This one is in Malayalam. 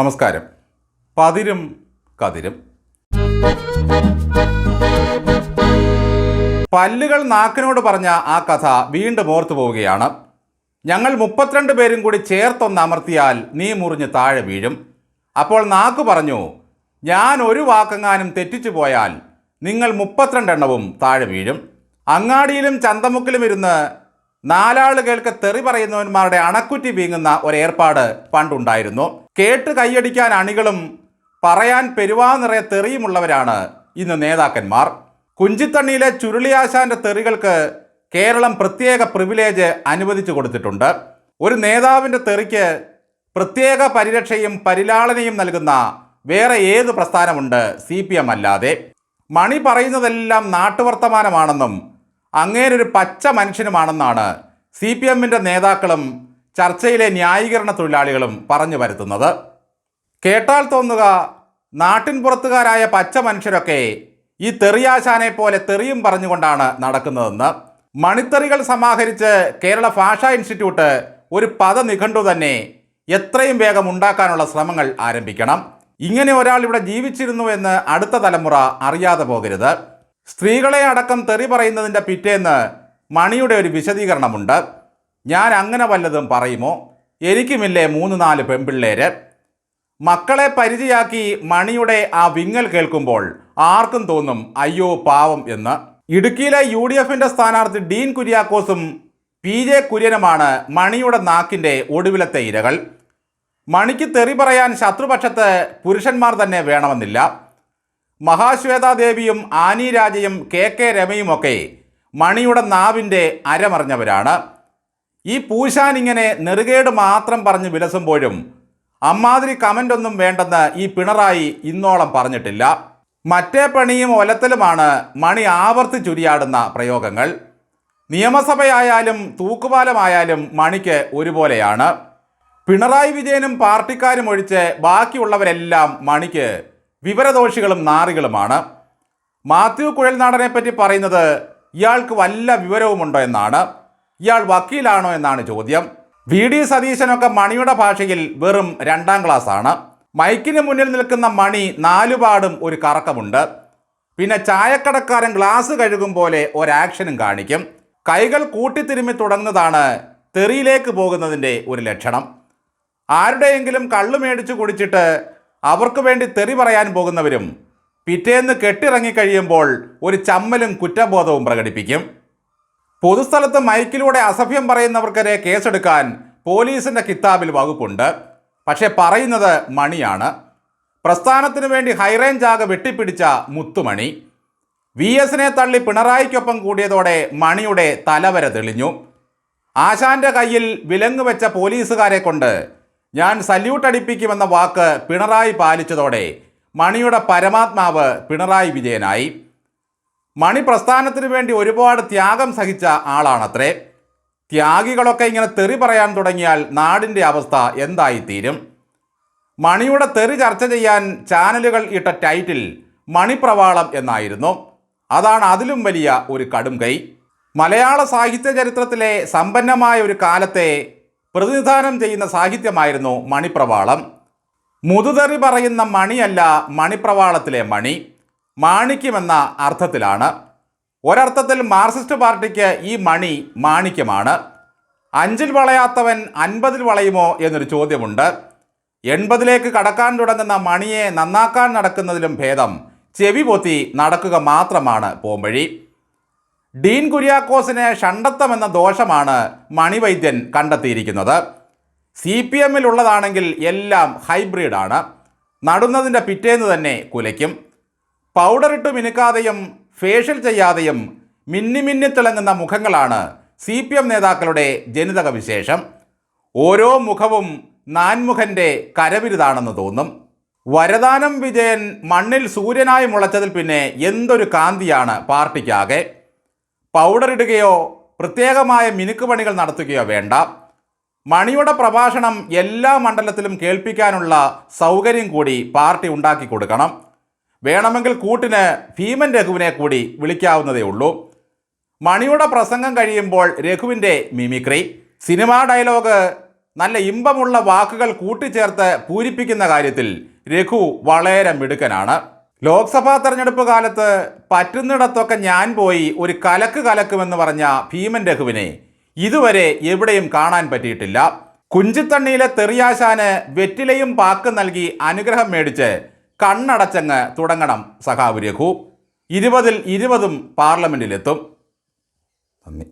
നമസ്കാരം. പതിരും കതിരും. പല്ലുകൾ നാക്കിനോട് പറഞ്ഞ ആ കഥ വീണ്ടും ഓർത്തു പോവുകയാണ്. ഞങ്ങൾ മുപ്പത്തിരണ്ട് പേരും കൂടി ചേർത്തൊന്ന് അമർത്തിയാൽ നീ മുറിഞ്ഞ് താഴെ വീഴും. അപ്പോൾ നാക്ക് പറഞ്ഞു ഞാൻ ഒരു വാക്കെങ്ങാനും തെറ്റിച്ചു പോയാൽ നിങ്ങൾ മുപ്പത്തിരണ്ടെണ്ണവും താഴെ വീഴും. അങ്ങാടിയിലും ചന്തമുക്കിലും ഇരുന്ന് നാലാളുകൾക്ക് തെറി പറയുന്നവന്മാരുടെ അണക്കുറ്റി വീങ്ങുന്ന ഒരു ഏർപ്പാട് പണ്ടുണ്ടായിരുന്നു. കേട്ട് കൈയടിക്കാൻ അണികളും പറയാൻ പെരുവാ നിറയെ തെറിയുമുള്ളവരാണ് ഇന്ന് നേതാക്കന്മാർ. കുഞ്ചിത്തണ്ണിയിലെ ചുരുളിയാശാന്റെ തെറികൾക്ക് കേരളം പ്രത്യേക പ്രിവിലേജ് അനുവദിച്ചു കൊടുത്തിട്ടുണ്ട്. ഒരു നേതാവിന്റെ തെറിക്ക് പ്രത്യേക പരിരക്ഷയും പരിലാളനയും നൽകുന്ന വേറെ ഏത് പ്രസ്ഥാനമുണ്ട്? സി പി എം അല്ലാതെ. മണി പറയുന്നതെല്ലാം നാട്ടുവർത്തമാനമാണെന്നും അങ്ങേരൊരു പച്ച മനുഷ്യനുമാണെന്നാണ് സി പി എമ്മിന്റെ നേതാക്കളും ചർച്ചയിലെ ന്യായീകരണ തൊഴിലാളികളും പറഞ്ഞു വരുത്തുന്നത് കേട്ടാൽ തോന്നുക നാട്ടിൻ പുറത്തുകാരായ പച്ച മനുഷ്യരൊക്കെ ഈ തെറിയാശാനെ പോലെ തെറിയും പറഞ്ഞുകൊണ്ടാണ് നടക്കുന്നതെന്ന്. മണിത്തെറികൾ സമാഹരിച്ച് കേരള ഭാഷാ ഇൻസ്റ്റിറ്റ്യൂട്ട് ഒരു പദ പദനിഘണ്ടു തന്നെ എത്രയും വേഗം ഉണ്ടാക്കാനുള്ള ശ്രമങ്ങൾ ആരംഭിക്കണം. ഇങ്ങനെ ഒരാൾ ഇവിടെ ജീവിച്ചിരുന്നു എന്ന് അടുത്ത തലമുറ അറിയാതെ പോകരുത്. സ്ത്രീകളെ അടക്കം തെറി പറയുന്നതിന്റെ പിറ്റേന്ന് മണിയുടെ ഒരു വിശദീകരണമുണ്ട്. ഞാൻ അങ്ങനെ വല്ലതും പറയുമോ? എനിക്കുമില്ലേ മൂന്ന് നാല് പെൺപിള്ളേര്? മക്കളെ പരിചയാക്കി മണിയുടെ ആ വിങ്ങൽ കേൾക്കുമ്പോൾ ആർക്കും തോന്നും അയ്യോ പാവം എന്ന്. ഇടുക്കിയിലെ യു ഡി എഫിന്റെ സ്ഥാനാർത്ഥി ഡീൻ കുര്യാക്കോസും പി ജെ കുര്യനുമാണ് മണിയുടെ നാക്കിന്റെ ഒടുവിലത്തെ ഇരകൾ. മണിക്ക് തെറി പറയാൻ ശത്രുപക്ഷത്ത് പുരുഷന്മാർ തന്നെ വേണമെന്നില്ല. മഹാശ്വേതാദേവിയും ആനി രാജയും കെ കെ രമയുമൊക്കെ മണിയുടെ നാവിന്റെ അരമറിഞ്ഞവരാണ്. ഈ പൂശാൻ ഇങ്ങനെ നെറുകേട് മാത്രം പറഞ്ഞ് വിലസുമ്പോഴും അമ്മാതിരി കമന്റൊന്നും വേണ്ടെന്ന് ഈ പിണറായി ഇന്നോളം പറഞ്ഞിട്ടില്ല. മറ്റേ പണിയും ഒലത്തലുമാണ് മണി ആവർത്തിച്ചുരിയാടുന്ന പ്രയോഗങ്ങൾ. നിയമസഭയായാലും തൂക്കുപാലമായാലും മണിക്ക് ഒരുപോലെയാണ്. പിണറായി വിജയനും പാർട്ടിക്കാരും ഒഴിച്ച് ബാക്കിയുള്ളവരെല്ലാം മണിക്ക് വിവരദോഷികളും നാറികളുമാണ്. മാത്യു കുഴൽനാടനെ പറ്റി പറയുന്നത് ഇയാൾക്ക് വല്ല വിവരവുമുണ്ടോ എന്നാണ്. ഇയാൾ വക്കീലാണോ എന്നാണ് ചോദ്യം. വി ഡി സതീശനൊക്കെ മണിയുടെ ഭാഷയിൽ വെറും രണ്ടാം ക്ലാസ് ആണ് മൈക്കിന് മുന്നിൽ നിൽക്കുന്ന മണി നാലുപാടും ഒരു കറക്കമുണ്ട്. പിന്നെ ചായക്കടക്കാരൻ ഗ്ലാസ് കഴുകും പോലെ ഒരാക്ഷനും കാണിക്കും. കൈകൾ കൂട്ടിത്തിരുമ്മി തുടങ്ങുന്നതാണ് തെറിയിലേക്ക് പോകുന്നതിന്റെ ഒരു ലക്ഷണം. ആരുടെയെങ്കിലും കള്ളു മേടിച്ചു കുടിച്ചിട്ട് അവർക്ക് വേണ്ടി തെറി പറയാൻ പോകുന്നവരും പിറ്റേന്ന് കെട്ടിറങ്ങിക്കഴിയുമ്പോൾ ഒരു ചമ്മലും കുറ്റബോധവും പ്രകടിപ്പിക്കും. പൊതുസ്ഥലത്ത് മൈക്കിലൂടെ അസഭ്യം പറയുന്നവർക്കെതിരെ കേസെടുക്കാൻ പോലീസിന്റെ കിതാബിൽ വകുപ്പുണ്ട്. പക്ഷേ പറയുന്നത് മണിയാണ്. പ്രസ്ഥാനത്തിനു വേണ്ടി ഹൈറേഞ്ച് ആകെ വെട്ടിപ്പിടിച്ച മുത്തുമണി. വി എസിനെ തള്ളി പിണറായിക്കൊപ്പം കൂടിയതോടെ മണിയുടെ തലവര തെളിഞ്ഞു. ആശാന്റെ കയ്യിൽ വിലങ്ങ് വെച്ച പോലീസുകാരെ കൊണ്ട് ഞാൻ സല്യൂട്ട് അടിപ്പിക്കുമെന്ന വാക്ക് പിണറായി പാലിച്ചതോടെ മണിയുടെ പരമാത്മാവ് പിണറായി വിജയനായി. മണി പ്രസ്ഥാനത്തിന് വേണ്ടി ഒരുപാട് ത്യാഗം സഹിച്ച ആളാണത്രേ. ത്യാഗികളൊക്കെ ഇങ്ങനെ തെറി പറയാൻ തുടങ്ങിയാൽ നാടിന്റെ അവസ്ഥ എന്തായിത്തീരും? മണിയുടെ തെറി ചർച്ച ചെയ്യാൻ ചാനലുകൾ ഇട്ട ടൈറ്റിൽ മണിപ്രവാളം എന്നായിരുന്നു. അതാണ് അതിലും വലിയ ഒരു കടും കൈ മലയാള സാഹിത്യ ചരിത്രത്തിലെ സമ്പന്നമായ ഒരു കാലത്തെ പ്രതിനിധാനം ചെയ്യുന്ന സാഹിത്യമായിരുന്നു മണിപ്രവാളം. മുതുതെറി പറയുന്ന മണിയല്ല മണിപ്രവാളത്തിലെ മണി. മാണിക്യമെന്ന അർത്ഥത്തിലാണ്. ഒരർത്ഥത്തിൽ മാർക്സിസ്റ്റ് പാർട്ടിക്ക് ഈ മണി മാണിക്യമാണ്. അഞ്ചിൽ വളയാത്തവൻ അൻപതിൽ വളയുമോ എന്നൊരു ചോദ്യമുണ്ട്. എൺപതിലേക്ക് കടക്കാൻ തുടങ്ങുന്ന മണിയെ നന്നാക്കാൻ നടക്കുന്നതിലും ഭേദം. ചെവി പൊത്തി നടക്കുക മാത്രമാണ് പോംവഴി. ഡീൻ കുര്യാക്കോസിന് എന്ന ദോഷമാണ് മണിവൈദ്യൻ കണ്ടെത്തിയിരിക്കുന്നത്. സി പി എമ്മിലുള്ളതാണെങ്കിൽ എല്ലാം ഹൈബ്രിഡാണ്. നടുന്നതിന്റെ പിറ്റേന്ന് തന്നെ കുലയ്ക്കും. പൗഡറിട്ട് മിനുക്കാതെയും ഫേഷ്യൽ ചെയ്യാതെയും മിന്നി മിന്നി തിളങ്ങുന്ന മുഖങ്ങളാണ് സി പി എം നേതാക്കളുടെ ജനിതക വിശേഷം ഓരോ മുഖവും നാൻമുഖന്റെ കരവിരുതാണെന്ന് തോന്നും. വരദാനം വിജയൻ മണ്ണിൽ സൂര്യനായി മുളച്ചതിൽ പിന്നെ എന്തൊരു കാന്തിയാണ് പാർട്ടിക്കാകെ. പൗഡർ ഇടുകയോ പ്രത്യേകമായ മിനുക്ക് പണികൾ നടത്തുകയോ വേണ്ട. മണിയുടെ പ്രഭാഷണം എല്ലാ മണ്ഡലത്തിലും കേൾപ്പിക്കാനുള്ള സൗകര്യം കൂടി പാർട്ടി ഉണ്ടാക്കി കൊടുക്കണം. വേണമെങ്കിൽ കൂട്ടിന് ഭീമൻ രഘുവിനെ കൂടി വിളിക്കാവുന്നതേ ഉള്ളൂ. മണിയുടെ പ്രസംഗം കഴിയുമ്പോൾ രഘുവിന്റെ മിമിക്രി സിനിമാ ഡയലോഗ് നല്ല ഇമ്പമുള്ള വാക്കുകൾ കൂട്ടിച്ചേർത്ത് പൂരിപ്പിക്കുന്ന കാര്യത്തിൽ രഘു വളരെ മിടുക്കനാണ്. ലോക്സഭാ തെരഞ്ഞെടുപ്പ് കാലത്ത് പറ്റുന്നിടത്തൊക്കെ ഞാൻ പോയി ഒരു കലക്ക് കലക്കുമെന്ന് പറഞ്ഞ ഭീമൻ രഘുവിനെ ഇതുവരെ എവിടെയും കാണാൻ പറ്റിയിട്ടില്ല. കുഞ്ചിത്തണ്ണിയിലെ തെറിയാശാന് വെറ്റിലയും പാക്ക് നൽകി അനുഗ്രഹം മേടിച്ച് കണ്ണടച്ചങ്ങ് തുടങ്ങണം സഖാവ് രഘു. ഇരുപതിൽ ഇരുപതും പാർലമെന്റിലെത്തും. നന്ദി.